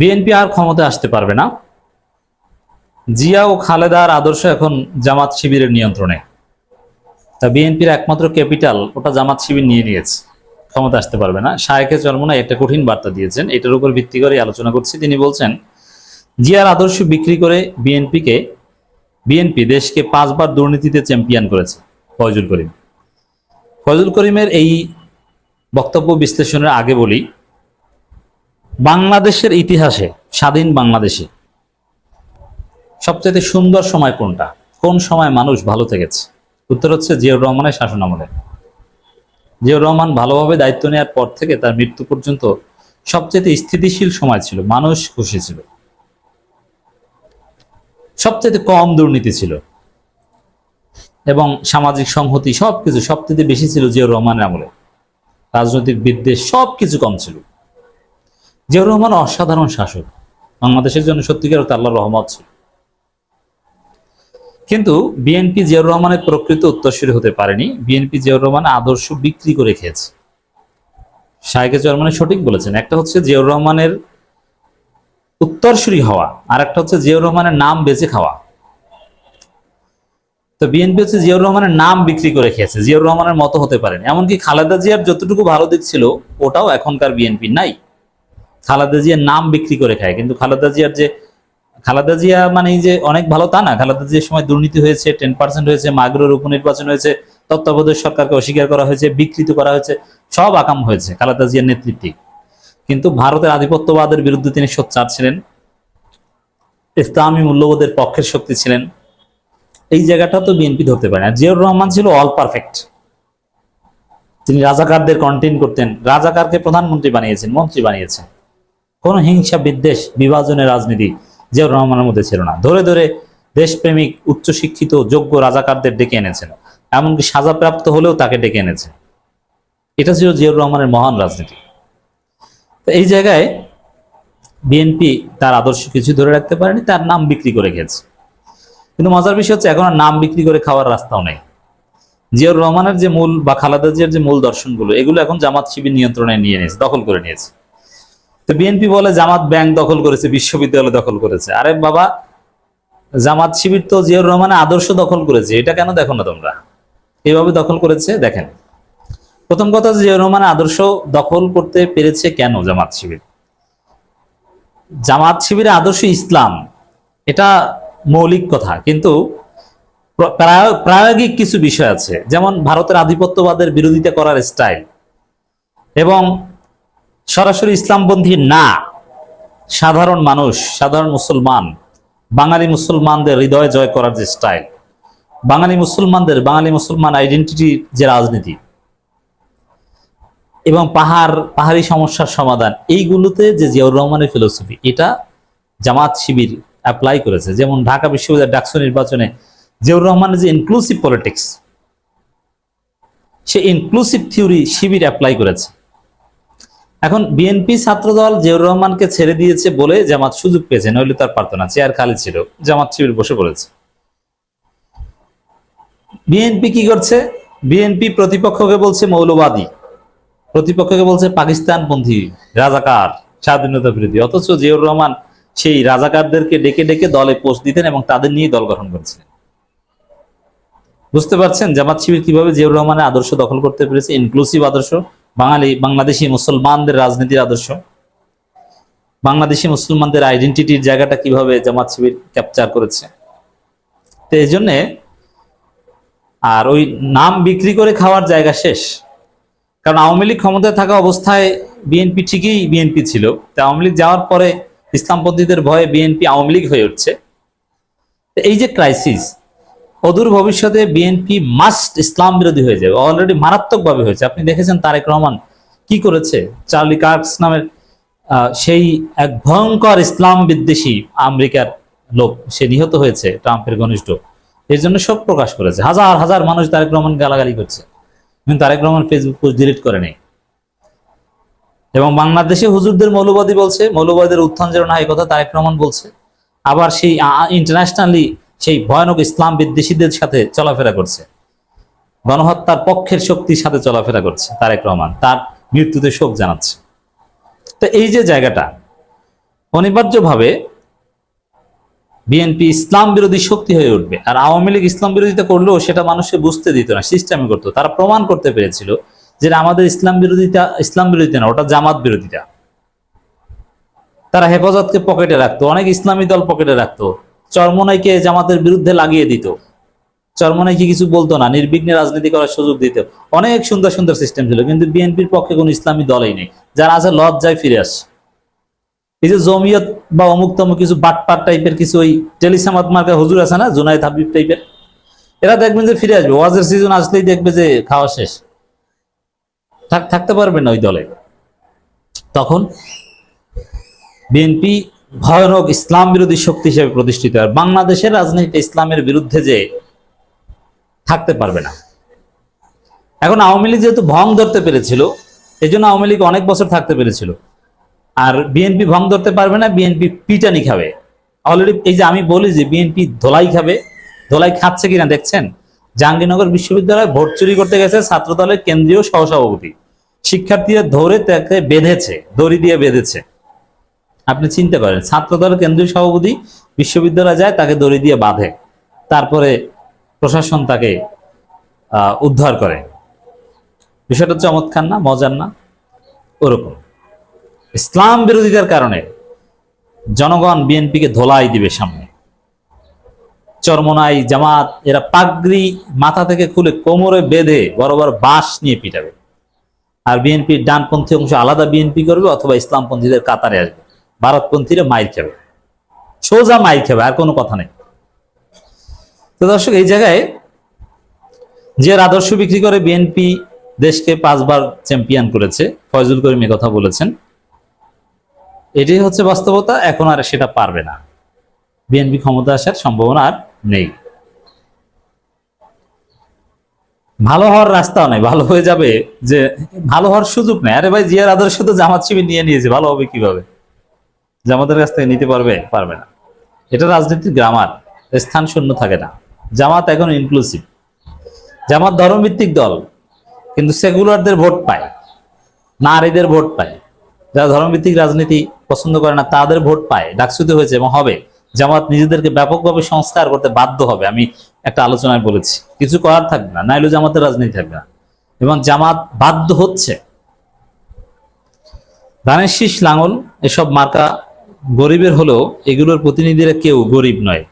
BNP আর ক্ষমতায় আসতে পারবে না। জিয়া ও খালেদার আদর্শ এখন জামাত শিবিরের নিয়ন্ত্রণে। তা বিএনপির একমাত্র ক্যাপিটাল, ওটা জামাত শিবির নিয়ে নিয়েছে। ক্ষমতা আসতে পারবে না। শায়েখে চরমনা একটা কঠিন বার্তা দিয়েছেন। এটার উপর ভিত্তি করে আলোচনা করছি। তিনি বলছেন, জিয়ার আদর্শ বিক্রি করে বিএনপিকে, বিএনপি দেশকে পাঁচবার দুর্নীতিতে চ্যাম্পিয়ন করেছে, ফয়জুল করিম। ফয়জুল করিমের এই বক্তব্য বিশ্লেষণের আগে বলি বাংলাদেশের ইতিহাসে, স্বাধীন বাংলাদেশে সবচেয়ে সুন্দর সময় কোনটা? কোন সময় মানুষ ভালো থেকেছে? উত্তর হচ্ছে জিয়াউর রহমানের শাসন আমলে জিয়াউর রহমান ভালোভাবে দায়িত্ব নেওয়ার পর থেকে তার মৃত্যু পর্যন্ত সবচেয়ে স্থিতিশীল সময় ছিল। মানুষ খুশি ছিল। সবচেয়ে কম দুর্নীতি ছিল। এবং সামাজিক সংহতি সবকিছু সবচেয়ে বেশি ছিল জিয়াউর রহমানের আমলে। রাজনৈতিক বিদ্বেষ সবকিছু কম ছিল। জিয়াউর রহমান অসাধারণ শাসক। বাংলাদেশের জন্য সত্যিকার অর্থে আল্লাহর রহমত ছিল। কিন্তু বিএনপি জিয়াউর রহমানের প্রকৃত উত্তরসূরি হতে পারেনি। বিএনপি জিয়াউর রহমান আদর্শ বিক্রি করে খেয়েছে। শাহেকে চরমানে সঠিক বলেছেন, একটা হচ্ছে জিয়াউর রহমানের উত্তরসূরি হওয়া আর একটা হচ্ছে জিয়াউর রহমানের নাম বেঁচে খাওয়া। তো বিএনপি হচ্ছে জিয়াউর রহমানের নাম বিক্রি করে খেয়েছে, জিয়াউর রহমানের মতো হতে পারেনি। এমনকি খালেদা জিয়ার যতটুকু ভালো দিক ছিল, ওটাও এখনকার বিএনপি নাই। খালেদা জিয়ার নাম বিক্রি করে খায়, কিন্তু খালেদা জিয়ার যে খালেদা জিয়া মানে যে অনেক ভালো তা না। খালেদা জিয়ার সময় দুর্নীতি হয়েছে টেন পার্সেন্ট হয়েছে মাগরোর উপনির্বাচন হয়েছে, তত্ত্বাবধায়ক সরকারকে অস্বীকার করা হয়েছে, বিকৃত করা হয়েছে, সব আকাম হয়েছে খালেদা জিয়ার নেতৃত্বে। কিন্তু ভারতের আধিপত্যবাদের বিরুদ্ধে তিনি সোচ্চার ছিলেন, ইসলামী মূল্যবোধের পক্ষের শক্তি ছিলেন। এই জায়গাটা তো বিএনপি ধরতে পারে না। জিয়াউর রহমান ছিল অল পারফেক্ট। তিনি রাজাকারদের কন্টেন করতেন। রাজাকারকে প্রধানমন্ত্রী বানিয়েছেন, মন্ত্রী বানিয়েছেন। কোন হিংসা, বিদ্বেষ, বিভাজনের রাজনীতি জিয়াউর রহমানের মধ্যে ছিল না। ধরে ধরে দেশপ্রেমিক, উচ্চশিক্ষিত, যোগ্য রাজাকারদের ডেকে এনেছেন এমনকি সাজাপ্রাপ্ত হলেও তাকে ডেকে এনেছেন এটা ছিল জিয়াউর রহমানের মহান রাজনীতি। এই জায়গায় বিএনপি তার আদর্শ কিছু ধরে রাখতে পারেনি, তার নাম বিক্রি করে গেছে। কিন্তু মজার বিষয় হচ্ছে, এখন আর নাম বিক্রি করে খাওয়ার রাস্তাও নেই। জিয়াউর রহমানের যে মূল বা খালেদা জিয়ার যে মূল দর্শনগুলো, এগুলো এখন জামাত শিবির নিয়ন্ত্রণে নিয়ে নিয়েছে, দখল করে নিয়েছে। তো বিএনপি বলে জামাত ব্যাংক দখল করেছে, বিশ্ববিদ্যালয় দখল করেছে। আরে বাবা, জামাত শিবির তো জিয়াউর রহমানের আদর্শ দখল করেছে, এটা কেন দেখো না তোমরা? এইভাবে দখল করেছে, দেখেন। প্রথম কথা জিয়াউর রহমানের আদর্শ দখল করতে পেরেছে কেন জামাত শিবির? জামাত শিবিরের আদর্শ ইসলাম, এটা মৌলিক কথা, কিন্তু প্রায়োগিক কিছু বিষয় আছে। যেমন ভারতের আধিপত্যবাদের বিরোধিতা করার স্টাইল এবং সরাসরি ইসলামপন্থী না, সাধারণ মানুষ, সাধারণ মুসলমান, বাঙালি মুসলমানদের হৃদয় জয় করার যে স্টাইল বাঙালি মুসলমানদের, বাঙালি মুসলমান আইডেন্টিটির যে রাজনীতি, এবং পাহাড়, পাহাড়ি সমস্যার সমাধান, এইগুলোতে যে জিয়াউর রহমানের ফিলোসফি এটা জামাত শিবির অ্যাপ্লাই করেছে। যেমন ঢাকা বিশ্ববিদ্যালয় ডাকসু নির্বাচনে জিয়াউর রহমানের যে ইনক্লুসিভ পলিটিক্স সে ইনক্লুসিভ থিওরি শিবির অ্যাপ্লাই করেছে। এখন বিএনপি ছাত্রদল জিয়াউর রহমানকে ছেড়ে দিয়েছে বলে জামাত সুযোগ পেয়েছে, নইলে তার পারত না। চেয়ার খালি ছিল, জামাত শিবির বসে পড়েছে। বিএনপি কি করছে? বিএনপি প্রতিপক্ষকে বলছে মৌলবাদী, প্রতিপক্ষকে বলছে পাকিস্তান পাকিস্তানপন্থী, রাজাকার, স্বাধীনতা বিরোধী। অথচ জিয়াউর রহমান সেই রাজাকারদেরকে ডেকে ডেকে দলে পোস্ট দিতেন এবং তাদের নিয়ে দল গঠন করেছিলেন। বুঝতে পারছেন জামাত শিবির কীভাবে জিয়াউর রহমানের আদর্শ দখল করতে পেরেছে? ইনক্লুসিভ আদর্শ বাঙালি, বাংলাদেশি মুসলমানদের রাজনীতির আদর্শ। বাংলাদেশি মুসলমানদের আইডেন্টিটির জায়গাটা কীভাবে জামাত শিবির ক্যাপচার করেছে। তো এই জন্যে আর ওই নাম বিক্রি করে খাওয়ার জায়গা শেষ। কারণ আওয়ামী লীগ ক্ষমতায় থাকা অবস্থায় বিএনপি ঠিকই বিএনপি ছিল। তা আওয়ামী লীগ যাওয়ার পরে ইসলামপন্থীদের ভয়ে বিএনপি আওয়ামী লীগ হয়ে উঠছে। এই যে ক্রাইসিস অদূর ভবিষ্যতে বিএনপি মাস্ট ইসলাম বিরোধী হয়ে যাবে। অলরেডি মারাত্মকভাবে হয়েছে। আপনি দেখেছেন তারেক রহমান কি করেছে? চার্লি কার্কস নামের সেই এক ভয়ঙ্কর ইসলাম বিদ্বেষী আমেরিকার লোক, সে নিহত হয়েছে ট্রাম্পের ঘনিষ্ঠ। এর জন্য সব প্রকাশ করেছে। হাজার হাজার মানুষ তারেক রহমান গালাগালি করছে। কিন্তু Tarique Rahman Facebook post delete করে নেই। এবং বাংলাদেশে হুজুরদের মৌলবাদী বলছে, মৌলবাদীদের উত্থান যেন না এই কথা তারেক রহমান বলছে। আবার সেই ইন্টারন্যাশনালি সেই ভয়ানক ইসলাম বিদ্বেষীদের সাথে চলাফেরা করছে। গণহত্যার পক্ষের শক্তির সাথে চলাফেরা করছে তারেক রহমান। তার মৃত্যুতে শোক জানাচ্ছে। তো এই যে জায়গাটা, অনিবার্যভাবে বিএনপি ইসলাম বিরোধী শক্তি হয়ে উঠবে। আর আওয়ামী লীগ ইসলাম বিরোধিতা করলেও সেটা মানুষকে বুঝতে দিত না সিস্টেমে করতো। তারা প্রমাণ করতে পেরেছিল যে আমাদের ইসলাম বিরোধিতা ইসলাম বিরোধিতা না, ওটা জামাত বিরোধিতা। তারা হেফাজতকে পকেটে রাখতো, অনেক ইসলামী দল পকেটে রাখতো। চরমনাইকে জামাতের বিরুদ্ধে লাগিয়ে দিত। চরমনাইকে কিছু বলতো না, নির্বিঘ্নে রাজনীতি করার সুযোগ দিত। অনেক সুন্দর সুন্দর সিস্টেম ছিল, কিন্তু বিএনপির পক্ষে কোনো ইসলামী দলই নেই। যারা আছে লজ্জায় ফিরে আসছে। এই যে জমিয়ত বা অমুক তমুক কিছু বাটপাট টাইপের কিছু ওই টেলিসামাত মার্কা হুজুর আছে না জুনাইদ হাবিব টাইপের এরা দেখবেন যে ফিরে আসবে। ওয়াজের সিজন আসলেই দেখবে যে খাওয়া শেষ। থাক, থাকতে পারবে না ওই দলে। তখন বিএনপি ভয়ানক ইসলাম বিরোধী শক্তি হিসেবে প্রতিষ্ঠিত। আর বাংলাদেশের রাজনীতিতে ইসলামের বিরুদ্ধে যে থাকতে পারবে না। এখন আওয়ামী লীগ যেহেতু ভং ধরতে পেরেছিল এই জন্য আওয়ামী লীগ অনেক বছর থাকতে পেরেছিল। আর বিএনপি ভং ধরতে পারবে না, বিএনপি পিটানি খাবে। অলরেডি এই যে আমি বলি যে বিএনপি ধোলাই খাবে, ধোলাই খাচ্ছে কিনা দেখছেন? জাহাঙ্গীরনগর বিশ্ববিদ্যালয়ে ভোট চুরি করতে গেছে ছাত্র দলের কেন্দ্রীয় সহসভাপতি। শিক্ষার্থীরা ধরে তাকে বেঁধেছে, দড়ি দিয়ে বেঁধেছে। আপনি চিনতে পারেন। ছাত্র দলের কেন্দ্রীয় সভাপতি বিশ্ববিদ্যালয়ে যায়, তাকে দড়ি দিয়ে বাঁধে। তারপরে প্রশাসন তাকে উদ্ধার করে। বিষয়টা চমৎকার না, মজার না? ওরকম। ইসলাম বিরোধিতার কারণে জনগণ বিএনপিকে ধোলাই দিবে সামনে। চরমনাই জামাত, এরা পাগড়ি মাথা থেকে খুলে কোমরে বেঁধে বড় বড় বাঁশ নিয়ে পিটাবে। আর বিএনপির ডানপন্থী অংশ আলাদা বিএনপি করবে অথবা ইসলামপন্থীদের কাতারে আসবে। ভারতপন্থীরা মাইর খাবে। সোজা মাইর খাবে, আর কোনো কথা নেই। তো দর্শক, এই জায়গায় যে আদর্শ বিক্রি করে বিএনপি দেশকে পাঁচবার চ্যাম্পিয়ন করেছে, ফয়জুল করিম কথা বলেছেন, এটাই হচ্ছে বাস্তবতা, এখন আর সেটা পারবে না। বিএনপি ক্ষমতা আসার সম্ভাবনা আর নেই। ভালো হওয়ার রাস্তাও নেই, ভালো হয়ে যাবে যে, ভালো হওয়ার সুযোগ নেই। আরে ভাই, জিয়ার আদর্শ তো জামাত শিবির নিয়ে নিয়েছে, ভালো হবে কীভাবে? জামাতের কাছ থেকে নিতে পারবে পারবে না। এটা রাজনীতির গ্রামার স্থান শূন্য থাকে না। জামাত এখন ইনক্লুসিভ জামাত ধর্মভিত্তিক দল, কিন্তু সেকুলারদের ভোট পায়। নারীদের ভোট পায়। যারা ধর্মভিত্তিক রাজনীতি পছন্দ করে না, তাদের ভোট পায়। ডাকসুতে হয়েছে এবং হবে। জামাত নিজেদেরকে ব্যাপকভাবে সংস্কার করতে বাধ্য হবে, আমি একটা আলোচনায় বলেছি। কিছু করার থাকবে না, নাইলে জামাতের রাজনীতি থাকবে না। এবং জামাত বাধ্য হচ্ছে। ধানের শীষ, লাঙল, এসব মার্কা গরিবের হলেও এগুলোর প্রতিনিধিরা কেউ গরিব নয়।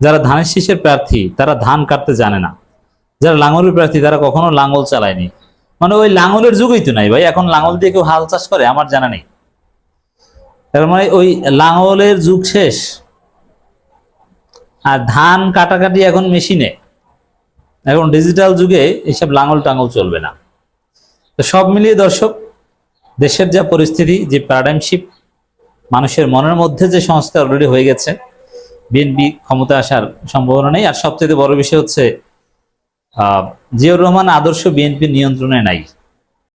যারা ধানের শীষের প্রার্থী, তারা ধান কাটতে জানে না। যারা লাঙলের প্রার্থী, তারা কখনো লাঙল চালায়নি। মানে ওই লাঙলের যুগই তো নাই ভাই, এখন লাঙল দিয়ে কেউ হাল চাষ করে, আমার জানা নেই। তার মানে ওই লাঙলের যুগ শেষ। আর ধান কাটাকাটি এখন মেশিনে। এখন ডিজিটাল যুগে এইসব লাঙল টাঙল চলবে না। তো সব মিলিয়ে দর্শক, দেশের যা পরিস্থিতি, যে প্যারাডাইমশিপ মানুষের মনের মধ্যে যে সংস্কার অলরেডি হয়ে গেছে বিএনপি ক্ষমতা আসার সম্ভাবনা নেই। আর সবচেয়ে বড় বিষয় হচ্ছে জিয়াউর রহমান আদর্শ বিএনপি নিয়ন্ত্রণে নাই।